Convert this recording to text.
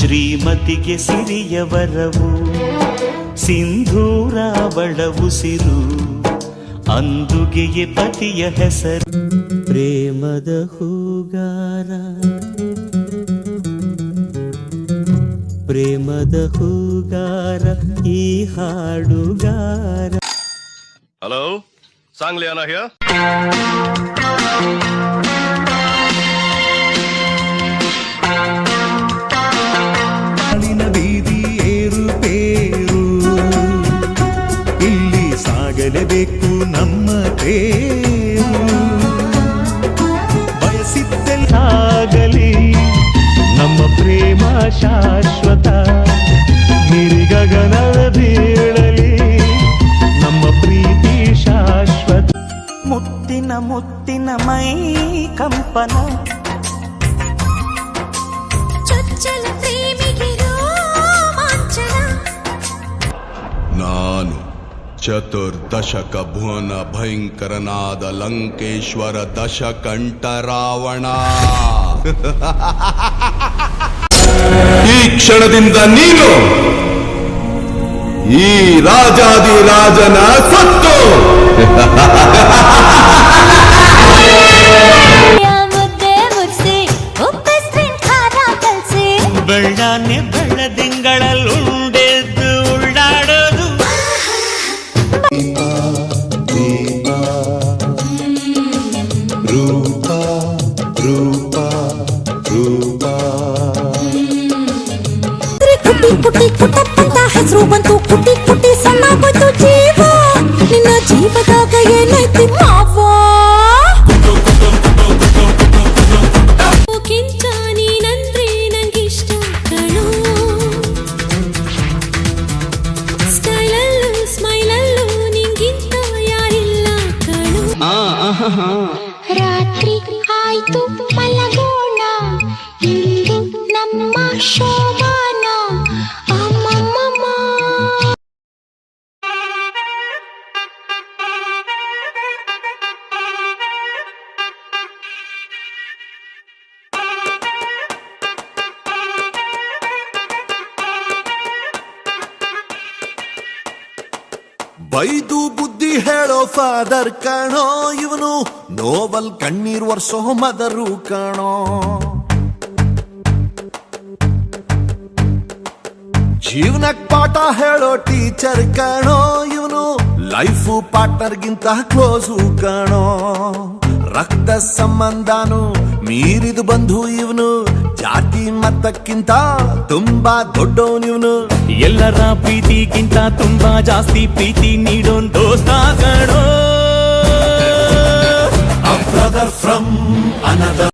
ಶ್ರೀಮತಿಗೆ ಸಿರಿಯ ವರವು ಸಿಂಧೂರ ಅವಳ ಉಸಿರು ಅಂದುಗೆಯೇ ಪತಿಯ ಹೆಸರು ಪ್ರೇಮದ ಹೂಗಾರ ಪ್ರೇಮದ ಹೂಗಾರ ಈ ಹಾಡುಗಾರ ಹಲೋ ಸಾಂಗ್ಲಿ ಅನ್ನ ಹಿಯರ್ ಶಾಶ್ವತ ಗಿರಿಗಗನದ ಬೀಳಲಿ ನಮ್ಮ ಪ್ರೀತಿ ಶಾಶ್ವತ ಮುತ್ತಿನ ಮುತ್ತಿನ ಮೈ ಕಂಪನ ಚೊಚ್ಚಲ ಪ್ರೇಮಿಗೆ ರೋಮಾಂಚನ ನಾನು ಚತುರ್ದಶಕ ಭುವನ ಭಯಂಕರನಾದ ಲಂಕೇಶ್ವರ ದಶಕಂಠ ರಾವಣ ಈ ಕ್ಷಣದಿಂದ ನೀನು ಈ ರಾಜಾದಿ ರಾಜನ ಸತ್ತು ಮುದ್ದೆ ಮುರ್ಸಿ ಉಪ್ಪಿಸ್ರಿನ್ ಖಾರ ಕಲ್ಸಿ ಬೆಳ್ಳಾನೆ ಕುಟಿ ಕುಟಿ ಕುಟಪ್ಪಂತ ಹೆಸರು ಬಂತು ಕುಟಿ ಕುಟಿ ಸಣ್ಣ ಬಂತು ಜೀವ ನಿನ್ನ ಜೀವದಾಗ ಏನೈತಿ ಮಾವ ಕಿಂತ ನೀನಂದ್ರೆ ನಂಗಿಷ್ಟ ಬೈದು ಬುದ್ಧಿ ಹೇಳೋ ಫಾದರ್ ಕಾಣೋ, ಇವನು ನೋವಲ್ ಕಣ್ಣೀರ್ ವರ್ಷೋ ಮದರು ಕಣೋ. ಜೀವನಕ್ ಪಾಠ ಹೇಳೋ ಟೀಚರ್ ಕಾಣೋ, ಇವನು ಲೈಫು ಪಾರ್ಟ್ನರ್ಗಿಂತ ಕ್ಲೋಸು ಕಾಣೋ. ರಕ್ತ ಸಂಬಂಧಾನು ಮೀರಿದು ಬಂಧು ಇವನು ಜಾತಿ ಮತಕ್ಕಿಂತ ತುಂಬಾ ದೊಡ್ಡವನಿವನು ಎಲ್ಲರ ಪ್ರೀತಿಗಿಂತ ತುಂಬಾ ಜಾಸ್ತಿ ಪ್ರೀತಿ ನೀಡೋನ್ ದೋಸ್ತ ಕಣೋ ಬ್ರದರ್ ಫ್ರಮ್ ಅನದರ್